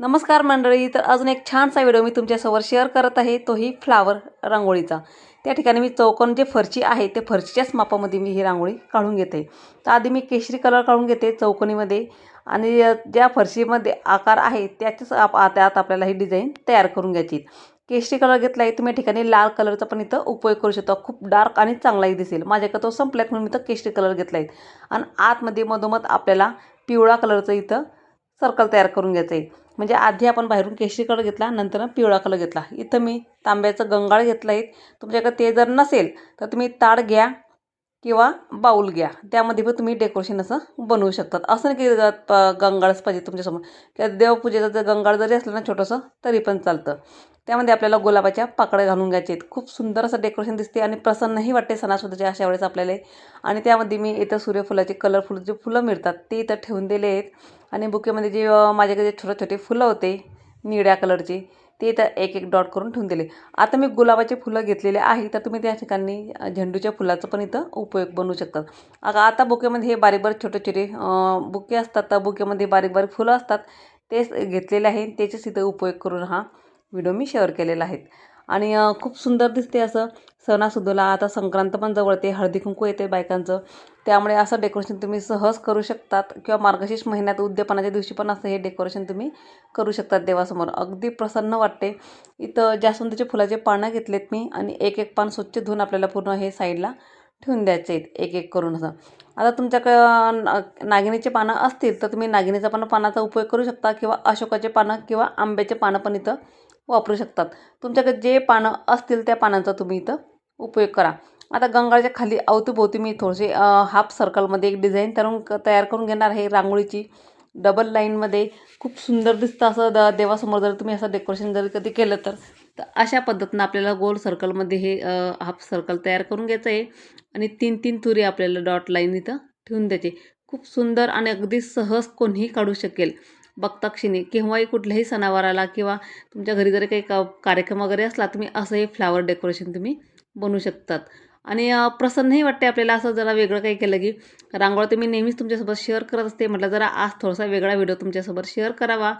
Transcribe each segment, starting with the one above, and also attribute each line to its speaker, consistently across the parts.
Speaker 1: नमस्कार मंडळी तर अजून एक छानसा व्हिडिओ मी तुमच्यासमोर शेअर करत आहे तोही फ्लावर रांगोळीचा. त्या ठिकाणी मी चौकोन जे फरची आहे ते फरचीच्याच मापामध्ये मी ही रांगोळी काढून घेते. तर आधी मी केशरी कलर काढून घेते चौकोनीमध्ये आणि ज्या फरशीमध्ये आकार आहे त्याच्याच आप आ- त्यात आपल्याला ही डिझाईन तयार करून घ्यायची केशरी कलर घेतला आहे तुम्ही या ठिकाणी लाल कलरचा पण इथं उपयोग करू शकता. खूप डार्क आणि चांगलाही दिसेल. माझ्याकडे तो संपल्यात म्हणून मी तर केशरी कलर घेतला आहे आणि आतमध्ये मधोमध आपल्याला पिवळा कलरचं इथं सर्कल तयार करून घ्यायचं आहे म्हणजे आधी आपण बाहेरून केशरी कलर घेतला नंतर पिवळा कलर घेतला. इथं मी तांब्याचं गंगाळ घेतलं आहे. तुमच्याकडे ते जर नसेल तर तुम्ही ताड घ्या किंवा बाऊल घ्या. त्यामध्ये पण तुम्ही डेकोरेशन असं बनवू शकतात. असं नाही की ग- प- गंगाळच पाहिजे तुमच्यासमोर. किंवा देवपूजेचं जर गंगाळ जरी असलं ना छोटंसं तरी पण चालतं. त्यामध्ये आपल्याला गुलाबाच्या पाकळ्या घालून घ्यायचे आहेत. खूप सुंदर असं डेकोरेशन दिसते आणि प्रसन्नही वाटते सणासुदीच्या अशा वेळेस आपल्याला. आणि त्यामध्ये मी इथं सूर्यफुलाचे कलरफुल जे फुलं मिळतात ते इथं ठेवून दिले आहेत. आणि बुकेमध्ये जे माझ्याकडे जे छोटे छोटे फुलं होते निळ्या कलरचे ते इथं एक एक डॉट करून ठेवून दिले. आता मी गुलाबाचे फुलं घेतलेले आहे तर तुम्ही त्या ठिकाणी झेंडूच्या फुलाचं पण इथं उपयोग बनवू शकतात अगं आता बुकेमध्ये हे बारीक बारीक छोटे छोटे बुके असतात तर बुकेमध्ये बारीक बारीक फुलं असतात तेच घेतलेले आहे त्याचेच इथं उपयोग करून हा व्हिडिओ मी शेअर केलेला आहे. आणि खूप सुंदर दिसते असं सणासुदीला. आता संक्रांत पण जवळते हळदी कुंकू येते बायकांचं. त्यामुळे असं डेकोरेशन तुम्ही सहज करू शकतात किंवा मार्गशीर्ष महिन्यात उद्यापनाच्या दिवशी पण असं हे डेकोरेशन तुम्ही करू शकतात देवासमोर. अगदी प्रसन्न वाटते. इथं जास्वंदीचे फुलाचे पानं घेतलेत मी आणि एक एक पान स्वच्छ धुवून आपल्याला पूर्ण हे साईडला ठेवून द्यायचे आहेत एक एक करून असं. आता तुमच्याकडं ना नागिनीचे पानं असतील तर तुम्ही नागिनीचा पण पानाचा उपयोग करू शकता किंवा अशोकाचे पानं किंवा आंब्याचे पानं पण इथं वापरू शकतात. तुमच्याकडे जे पानं असतील त्या पानांचा तुम्ही इथं उपयोग करा. आता गंगाच्या खाली अवतीभोवती मी थोडेसे हाफ सर्कलमध्ये एक डिझाईन तरून तयार करून घेणार आहे. रांगोळीची डबल लाईनमध्ये खूप सुंदर दिसतं असं द देवासमोर जर तुम्ही असं डेकोरेशन जर कधी केलं तर. तर अशा पद्धतीनं आपल्याला गोल सर्कलमध्ये हे हाफ सर्कल तयार करून घ्यायचं आहे. आणि तीन तीन तुरी आपल्याला डॉट लाईन इथं ठेवून द्यायचे. खूप सुंदर आणि अगदी सहज कोणीही काढू शकेल. बघताक्षिणी केव्हाही कुठल्याही सणावाराला किंवा तुमच्या घरी जरी काही का कार्यक्रम वगैरे असला तुम्ही असं हे फ्लावर डेकोरेशन तुम्ही बनवू शकतात. आणि प्रसन्नही वाटते आपल्याला असं जरा वेगळं काही केलं की रांगोळा तुम्ही मी नेहमीच तुमच्यासोबत शेअर करत असते. म्हटलं जरा आज थोडासा वेगळा व्हिडिओ तुमच्यासोबत शेअर करावा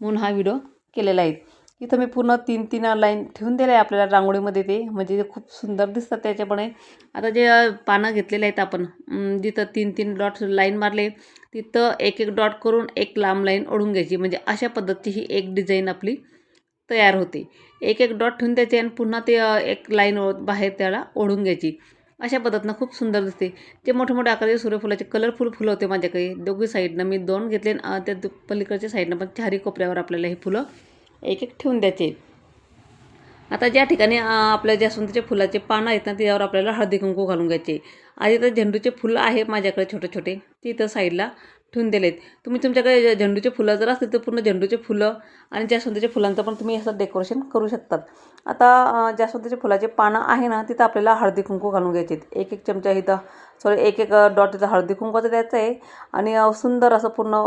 Speaker 1: म्हणून हा व्हिडिओ केलेला आहे. इथं मी पूर्ण तीन तीन लाईन ठेवून दिलं आहे आपल्याला रांगोळीमध्ये ते. म्हणजे ते खूप सुंदर दिसतात त्याच्यापणे. आता जे पानं घेतलेले आहेत आपण जिथं तीन तीन डॉट लाईन मारले तिथं एक एक डॉट करून एक लांब लाईन ओढून घ्यायची. म्हणजे अशा पद्धतीची ही एक डिझाईन आपली तयार होते. एक एक डॉट ठेवून द्यायचे आणि पुन्हा ते एक लाईन बाहेर त्याला ओढून घ्यायची. अशा पद्धतीनं खूप सुंदर दिसते. जे मोठे मोठे आकाराचे सूर्यफुलाचे कलरफुल फुलं होते माझ्याकडे दोघी साईडनं मी दोन घेतले आणि, त्या दु- पलीकडच्या साईडनं पण चारी कोपऱ्यावर आपल्याला हे फुलं एक एक ठेवून द्यायचे. आता ज्या ठिकाणी आपल्या जास्वंदीच्या फुलाचे पानं आहेत ना त्याच्यावर आपल्याला हळदी कुंकू घालून घ्यायचे. आधी तर झेंडूचे फुलं आहे माझ्याकडे छोटे छोटे ते इथं साईडला ठेवून दिले आहेत तुम्ही तुमच्याकडे झेंडूचे फुलं जर असतील तर पूर्ण झेंडूचे फुलं आणि जास्वंदीच्या फुलांचं पण तुम्ही असं डेकोरेशन करू शकतात. आता जास्वंदीच्या फुलाचे पानं आहे ना तिथं आपल्याला हळदी कुंकू घालून घ्यायचे आहेत. एक एक चमचा इथं सॉरी एक एक डॉट इथं हळदी कुंकूचं द्यायचं आहे. आणि सुंदर असं पूर्ण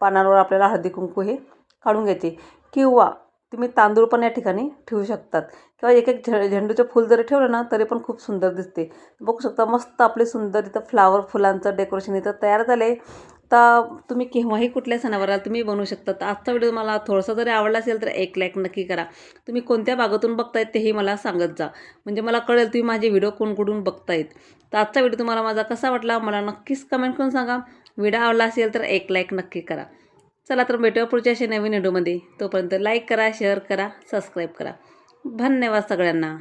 Speaker 1: पानांवर आपल्याला हळदी कुंकू हे काढून घ्यायचे. किंवा तुम्ही तांदूळ पण या ठिकाणी ठेवू शकतात. किंवा एक एक झे झेंडूचं फूल जरी ठेवलं ना तरी पण खूप सुंदर दिसते. बघू शकता मस्त आपले सुंदर इथं फ्लावर फुलांचं डेकोरेशन इथं तयार झालं आहे तर तुम्ही केव्हाही कुठल्या सणावाराला तुम्ही बनवू शकता. तर आजचा व्हिडिओ मला थोडासा जरी आवडला असेल तर एक लाईक नक्की करा. तुम्ही कोणत्या भागातून बघतायत तेही मला सांगत जा. म्हणजे मला कळेल तुम्ही माझे व्हिडिओ कोण कुठून बघतायत. तर आजचा व्हिडिओ तुम्हाला माझा कसा वाटला मला नक्कीच कमेंट करून सांगा. व्हिडिओ आवडला असेल तर एक लाईक नक्की करा. चला तर भेटूया पुढच्या अशा नवीन व्हिडिओमध्ये. तोपर्यंत लाईक करा शेअर करा सबस्क्राईब करा. धन्यवाद सगळ्यांना.